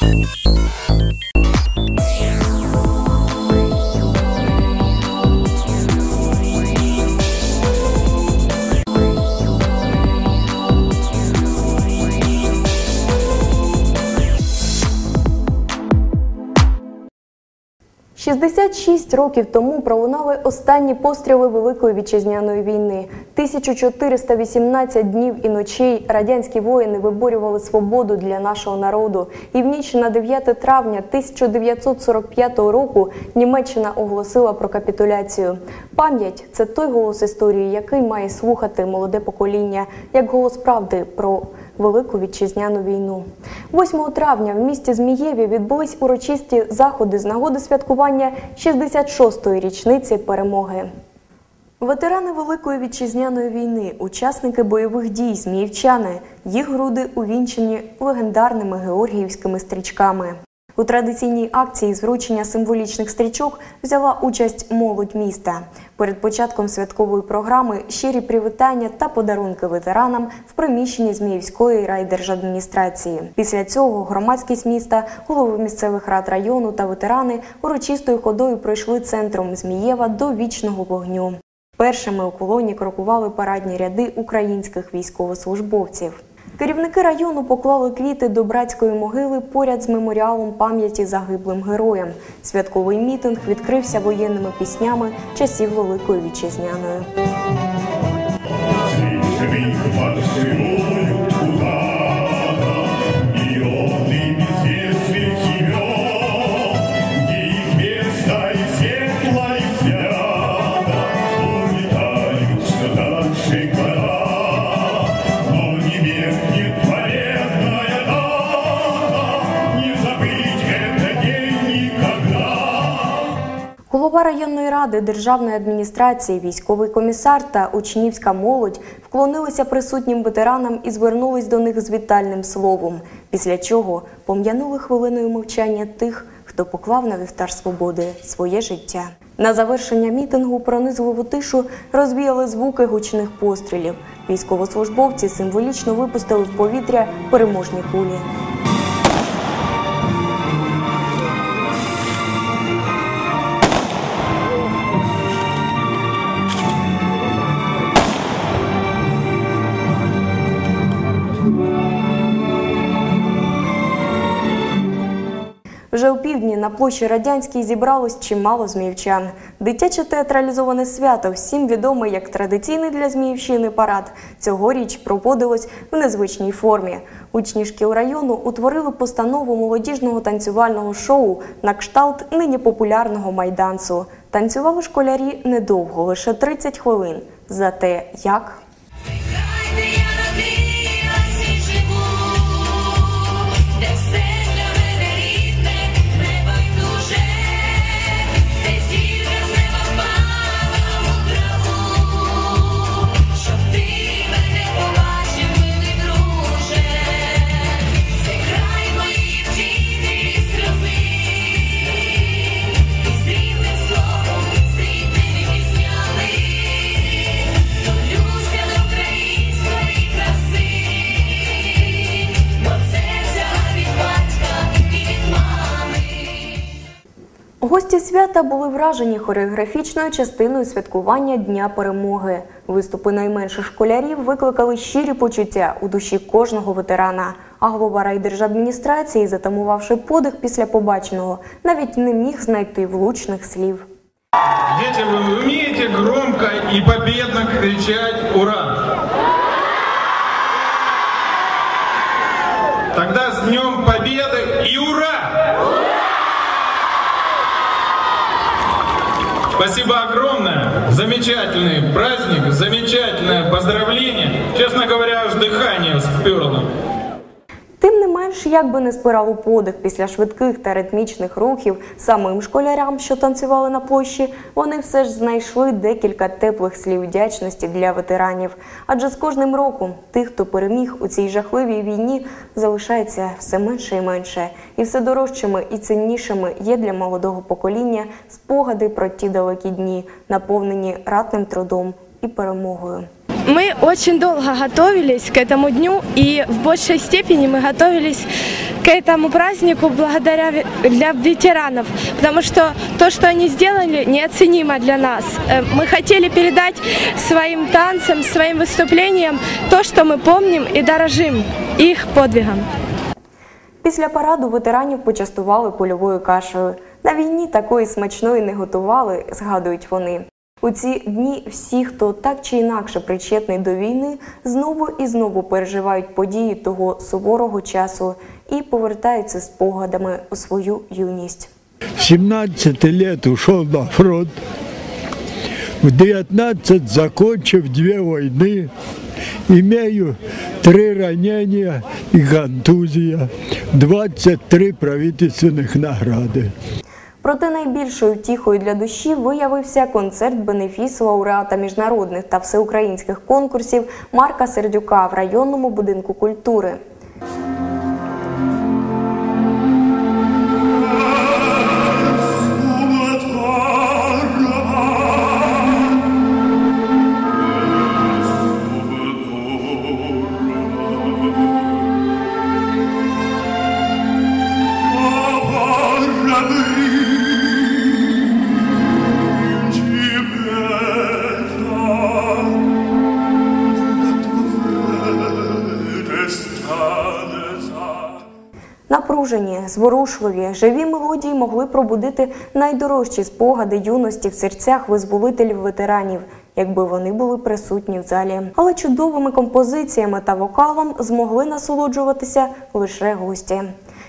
Thank you. «66 років тому пролунали останні постріли Великої вітчизняної війни. 1418 днів і ночей радянські воїни виборювали свободу для нашого народу. І в ніч на 9 травня 1945 року Німеччина оголосила про капітуляцію. Пам'ять це той голос історії, який має слухати молоде покоління, як голос правди про Велику вітчизняну війну. 8 травня в місті Змієві відбулись урочисті заходи з нагоди святкування 66-ї річниці перемоги. Ветерани Великої вітчизняної війни, учасники бойових дій, зміївчани, їх груди увінчені легендарними георгіївськими стрічками. У традиційній акції з вручення символічних стрічок взяла участь молодь міста. Перед початком святкової програми щирі привітання та подарунки ветеранам в приміщенні Зміївської райдержадміністрації. Після цього громадськість міста, голови місцевих рад району та ветерани урочистою ходою пройшли центром Змієва до вічного вогню. Першими у колоні крокували парадні ряди українських військовослужбовців. Керівники району поклали квіти до братської могили поряд з меморіалом пам'яті загиблим героям. Святковий мітинг відкрився воєнними піснями часів Великої вітчизняної. Голова районної ради, державної адміністрації, військовий комісар та учнівська молодь вклонилися присутнім ветеранам і звернулись до них з вітальним словом. Після чого пом'янули хвилиною мовчання тих, хто поклав на вівтар свободи своє життя. На завершення мітингу пронизливу тишу розвіяли звуки гучних пострілів. Військовослужбовці символічно випустили в повітря переможні кулі. Вже у півдні на площі Радянській зібралось чимало зміївчан. Дитяче театралізоване свято, всім відоме як традиційний для Зміївщини парад, цьогоріч проводилось в незвичній формі. Учні шкіл району утворили постанову молодіжного танцювального шоу на кшталт нині популярного майданцу. Танцювали школярі недовго, лише 30 хвилин. Зате як Гості свята були вражені хореографічною частиною святкування Дня перемоги. Виступи найменших школярів викликали щирі почуття у душі кожного ветерана. А голова райдержадміністрації, затамувавши подих після побаченого, навіть не міг знайти влучних слів. Дети, вы умеете громко и победно кричать «Ура!» Спасибо огромное. Замечательный праздник, замечательное поздравление. Честно говоря, аж дыхание сперло. Як би не у подих після швидких та ритмічних рухів самим школярям, що танцювали на площі, вони все ж знайшли декілька теплих слів вдячності для ветеранів. Адже з кожним роком тих, хто переміг у цій жахливій війні, залишається все менше і менше, і все дорожчими і ціннішими є для молодого покоління спогади про ті далекі дні, наповнені ратним трудом і перемогою. Мы очень долго готовились к этому дню, и в большей степени мы готовились к этому празднику благодаря ве- для ветеранов, потому что то, что они сделали, неоценимо для нас. Э, Мы хотели передать своим танцам, своим выступлениям то, что мы помним и дорожим их подвигом. Після параду ветеранів почастували польовою кашею. На війні такої смачної не готували, згадують вони. У ці дні всі, хто так чи інакше причетний до війни, знову і знову переживають події того суворого часу і повертаються спогадами у свою юність. 17 лет ушел на фронт. В 19 закончив две войны. Имею три ранения и контузия. 23 правительственных награды. Проте найбільшою втіхою для душі виявився концерт бенефісу лауреата міжнародних та всеукраїнських конкурсів Марка Сердюка в районному будинку культури. Напружені, зворушливі, живі мелодії могли пробудити найдорожчі спогади юності в серцях визволителів ветеранів, якби вони були присутні в залі. Але чудовими композиціями та вокалом змогли насолоджуватися лише гості.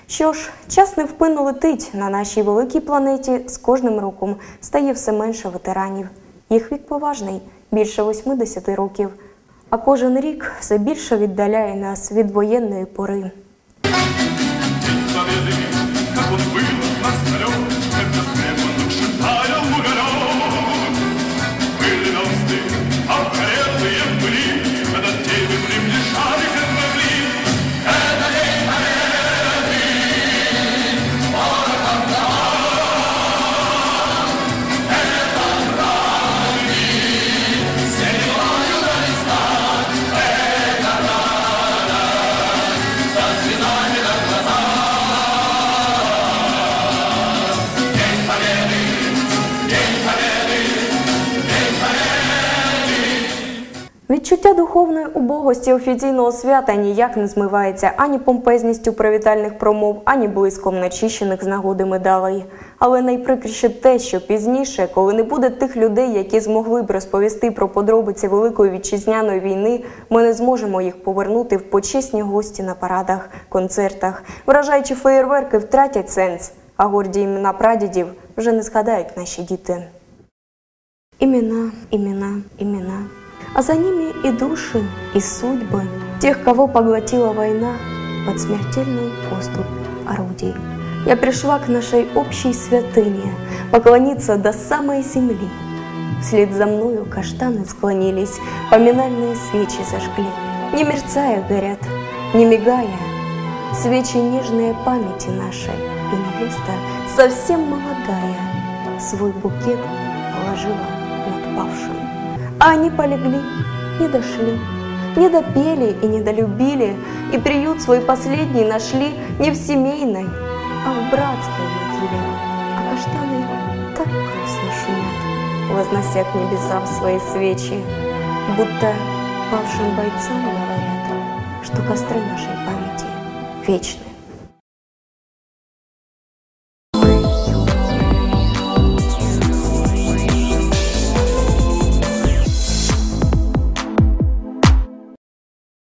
Що ж, час невпинно летить на нашій великій планеті з кожним роком стає все менше ветеранів. Їх вік поважний більше 80 років. А кожен рік все більше віддаляє нас від воєнної пори. 모습을 Відчуття духовної убогості офіційного свята ніяк не змивається ані помпезністю привітальних промов, ані блиском начищених з нагоди медалей. Але найприкріше те, що пізніше, коли не буде тих людей, які змогли б розповісти про подробиці Великої вітчизняної війни, ми не зможемо їх повернути в почесні гості на парадах, концертах. Вражаючі феєрверки втратять сенс, а горді імена прадідів вже не згадають наші діти. Имена, имена, имена. А за ними и души, и судьбы тех, кого поглотила война под смертельный поступ орудий. Я пришла к нашей общей святыне поклониться до самой земли. Вслед за мною каштаны склонились, поминальные свечи зажгли. Не мерцая горят, не мигая, свечи нежные памяти нашей. И невеста, совсем молодая, свой букет положила. А они полегли, не дошли, не допели и не долюбили, и приют свой последний нашли не в семейной, а в братской могиле. А каштаны так грустно шумят, вознося к небесам свои свечи, будто павшим бойцам говорят, что костры нашей памяти вечны.